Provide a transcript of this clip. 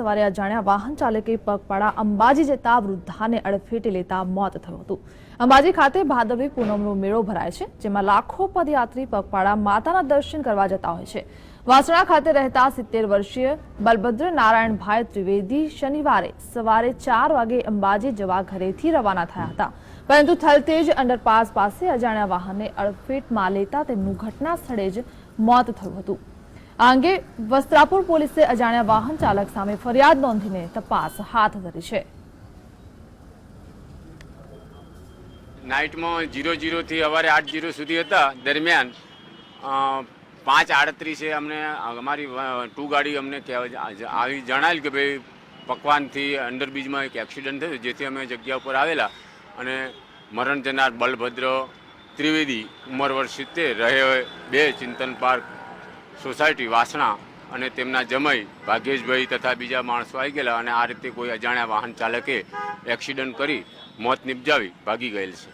સવારે અજાણ્યા વાહન ચાલકે પગપાળા અંબાજી જતા વૃદ્ધાને અડફેટે લેતા મોત થયું હતું. અંબાજી ખાતે ભાદરવી પૂનમનો મેળો ભરાય છે, જેમાં લાખો પદયાત્રી પગપાળા માતાના દર્શન કરવા જતા હોય છે. વાસણા ખાતે રહેતા સિત્તેર વર્ષીય બલભદ્ર નારાયણભાઈ ત્રિવેદી શનિવારે સવારે ચાર વાગે અંબાજી જવા ઘરેથી રવાના થયા હતા. પરંતુ થલતેજ અંડરપાસ પાસે અજાણ્યા વાહનને અડફેટમાં લેતા તેમનું ઘટના સ્થળે જ મોત થયું હતું. આ અંગે વસ્ત્રાપુર પોલીસે અજાણ્યા વાહન ચાલક સામે ફરિયાદ નોંધીને તપાસ હાથ ધરી છે. નાઇટમાં જીરો જીરોથી સવારે આઠ જીરો સુધી હતા. દરમિયાન પાંચ આડત્રીસે અમને, અમારી ટુ ગાડી અમને આવી જણાવેલ કે ભાઈ પકવાનથી અંડરબ્રિજમાં એક એક્સિડન્ટ થયું, જેથી અમે જગ્યા ઉપર આવેલા અને મરણ જનાર બલભદ્ર ત્રિવેદી ઉંમર વર્ષ સિત્તેર, રહે, બે ચિંતન પાર્ક સોસાયટી, વાસણા અને તેમના જમઈ, ભાગ્યેશભાઈ તથા બીજા માણસો આવી ગયેલા અને આ રીતે કોઈ અજાણ્યા વાહન ચાલકે એક્સિડન્ટ કરી મોત નિપજાવી ભાગી ગયેલ છે.